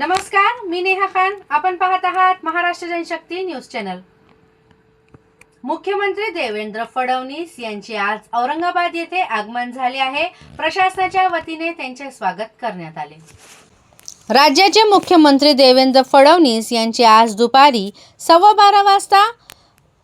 नमस्कार मी नेहा खान. आपण पाहत आहात महाराष्ट्र जनशक्ती न्यूज चॅनल. मुख्यमंत्री देवेंद्र फडणवीस यांचे आज औरंगाबाद येथे आगमन झाले आहे. प्रशासनाच्या वतीने त्यांचे स्वागत करण्यात आले. राज्याचे मुख्यमंत्री देवेंद्र फडणवीस यांचे आज दुपारी सव्वा बारा वाजता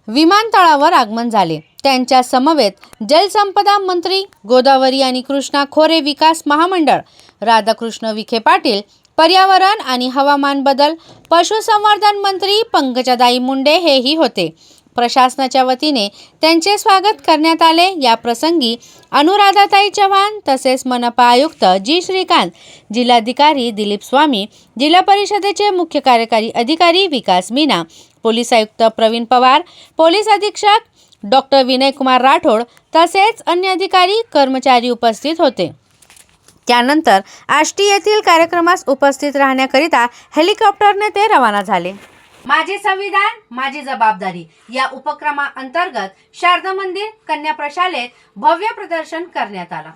विमानतळावर आगमन झाले. त्यांच्या समवेत जलसंपदा मंत्री गोदावरी आणि कृष्णा खोरे विकास महामंडळ राधाकृष्ण विखे पाटील पर्यावरण आणि हवामान बदल पशुसंवर्धन मंत्री पंकजादाई मुंडे हेही होते. प्रशासनाच्या वतीने त्यांचे स्वागत करण्यात आले. या प्रसंगी अनुराधाताई चव्हाण तसेच मनपा आयुक्त जी श्रीकांत जिल्हाधिकारी दिलीप स्वामी जिल्हा परिषदेचे मुख्य कार्यकारी अधिकारी विकास मीना पोलीस आयुक्त प्रवीण पवार पोलीस अधीक्षक डॉक्टर विनयकुमार राठोड तसेच अन्य अधिकारी कर्मचारी उपस्थित होते. त्यानंतर आष्टी येथील कार्यक्रमास उपस्थित राहण्याकरिता हेलिकॉप्टरने ते रवाना झाले. माझे संविधान माझी जबाबदारी या उपक्रमाअंतर्गत शारदा मंदिर कन्या प्रशालेत भव्य प्रदर्शन करण्यात आला.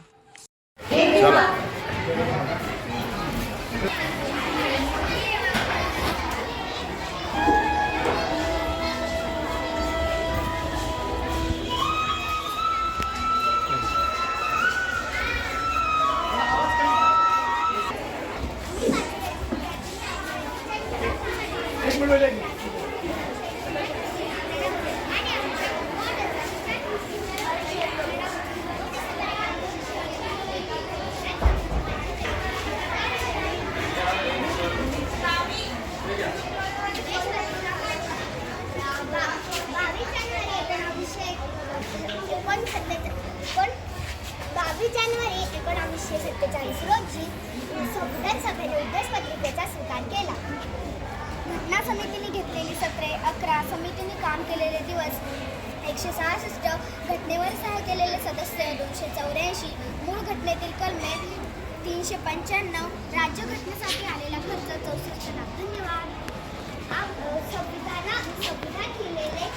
बावीस जानेवारी एकोणावीसशे सत्तेचाळीस रोजी संविधान सभेने उद्देशपत्रिकेचा स्वीकार केला. घटना समितीने घेतलेली सत्रे अकरा समितीने काम केलेले दिवस एकशे सहासष्ट घटनेवर सहाय्य केलेले सदस्य दोनशे चौऱ्याऐंशी मूळ घटनेतील कलमे तीनशे पंच्याण्णव राज्यघटनेसाठी आलेला खर्च चौसष्ट लाख. धन्यवाद. संविधाना संविधान केलेले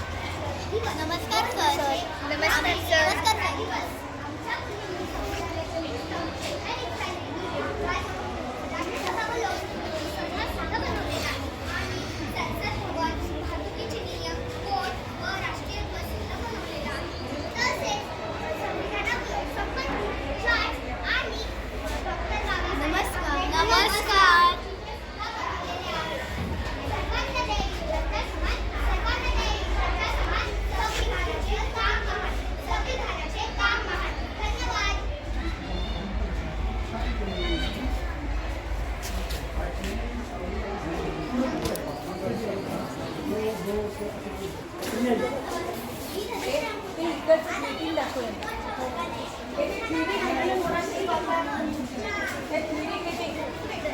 नमस्कार सर. नमस्कार सर.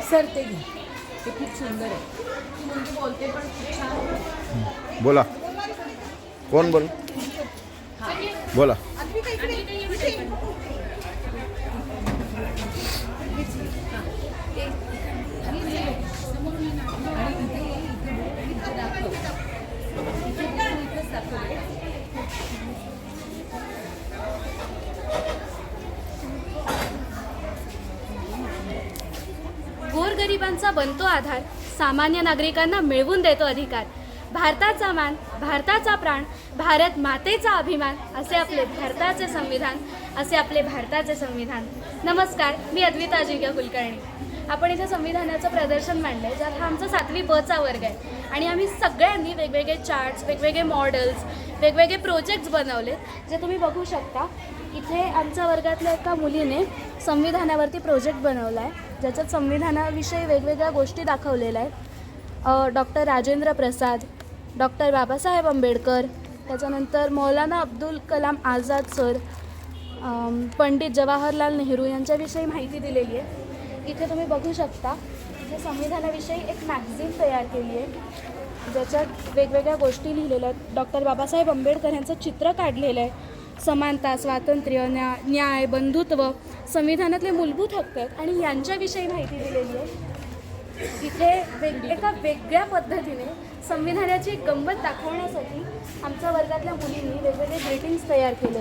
सर ते घे. ते खूप सुंदर आहे. मुलगी बोलते पण खूप छान. बोला. कोण बोल? बोला. गोरगरिबांचा बनतो आधार. सामान्य नागरिकांना मिळवून देतो अधिकार. भारताचा मान भारताचा प्राण भारत मातेचा अभिमान असे आपले भारताचे संविधान असे आपले भारताचे संविधान. नमस्कार मी अद्विता अजिंक्य कुलकर्णी. आपण इथे संविधानाचं प्रदर्शन मांडलं आहे ज्यात हा आमचा सातवी बचा वर्ग आहे. आणि आम्ही सगळ्यांनी वेगवेगळे चार्ट्स वेगवेगळे मॉडेल्स वेगवेगळे प्रोजेक्ट्स बनवले जे तुम्ही बघू शकता. इथे आमच्या वर्गातल्या एका मुलीने संविधानावरती प्रोजेक्ट बनवला आहे ज्याच्यात संविधानाविषयी वेगवेगळ्या गोष्टी दाखवलेल्या आहेत. डॉक्टर राजेंद्र प्रसाद डॉक्टर बाबासाहेब आंबेडकर त्याच्यानंतर मौलाना अब्दुल कलाम आझाद सर पंडित जवाहरलाल नेहरू यांच्याविषयी माहिती दिलेली आहे. इथे तुम्ही बघू शकता इथे संविधानाविषयी एक मॅगझिन तयार केली आहे. ज्याच्यात वेगवेगळ्या गोष्टी लिहिलेल्या आहेत. डॉक्टर बाबासाहेब आंबेडकर यांचं चित्र काढलेलं आहे. समानता स्वातंत्र्य न्या न्याय बंधुत्व संविधानातले मूलभूत हक्क आहेत आणि यांच्याविषयी माहिती दिलेली आहे. इथे वेग एका वेगळ्या पद्धतीने संविधानाची गंमत दाखवण्यासाठी आमच्या वर्गातल्या मुलींनी वेगवेगळे ग्रीटिंग्स तयार केले.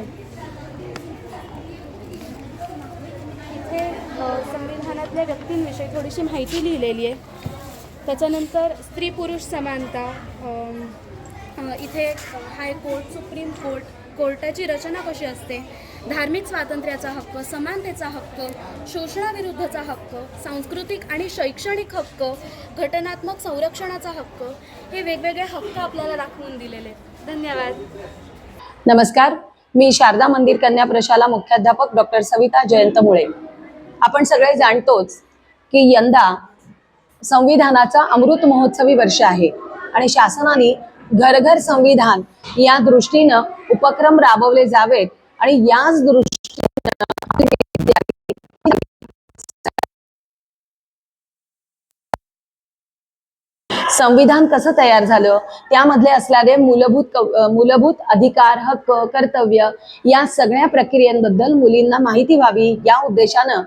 इथे संविधानातल्या व्यक्तींविषयी थोडीशी माहिती लिहिलेली आहे. त्याच्यानंतर स्त्री पुरुष समानता इथे हायकोर्ट सुप्रीम कोर्ट कोर्टाची रचना कशी असते? धार्मिक स्वातंत्र्याचा हक्क समानतेचा हक्क शोषणाविरुद्धचा हक्क सांस्कृतिक आणि शैक्षणिक हक्क घटनात्मक संरक्षणाचा हक्क हे वेगवेगळे हक्क आपल्याला दाखवून दिलेले आहेत. धन्यवाद. नमस्कार. मी शारदा मंदिर कन्या प्रशाला मुख्याध्यापक डॉक्टर सविता जयंत मुळे. आपण सगळे जाणतोच की यंदा संविधानाचा अमृत महोत्सवी वर्ष आहे. आणि शासनाने घर घर संविधान या दृष्टीनं उपक्रम राबवले जावेत आणि याच दृष्टीनं संविधान कसं तयार झालं? त्यामधले असणारे मूलभूत मूलभूत अधिकार हक्क कर्तव्य या सगळ्या प्रक्रियांबद्दल मुलींना माहिती व्हावी या उद्देशानं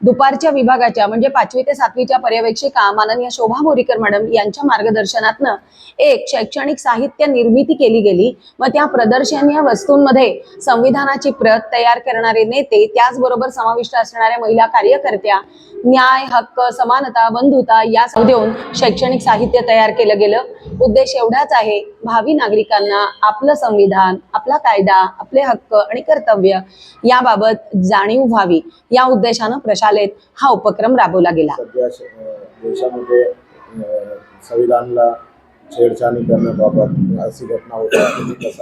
दुपारच्या विभागाच्या म्हणजे पाचवी ते सातवीच्या पर्यवेक्षिका माननीय शोभा मोरीकर मॅडम यांच्या मार्गदर्शनातनं एक शैक्षणिक साहित्य निर्मिती केली गेली. व त्या प्रदर्शनीय वस्तूंमध्ये संविधानाची प्रत तयार करणारे नेते त्याचबरोबर समाविष्ट असणाऱ्या महिला कार्यकर्त्या न्याय हक्क समानता बंधुता या देऊन शैक्षणिक साहित्य तयार केलं गेलं. उद्देश एवढाच आहे भावी नागरिकांना आपलं संविधान आपला कायदा आपले हक्क आणि कर्तव्य याबाबत जाणीव व्हावी या उद्देशानं प्रशालेत हा उपक्रम राबवला गेला. देशामध्ये संविधानाला छेडछाणी करण्याबाबत अशी घटना होते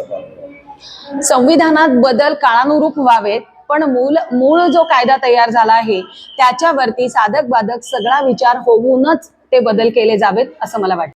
संविधानात बदल काळानुरूप व्हावेत पण मूल मूळ जो कायदा तयार झाला आहे त्याच्यावरती साधक बाधक सगळा विचार होऊनच ते बदल केले जावेत असं मला वाटतं.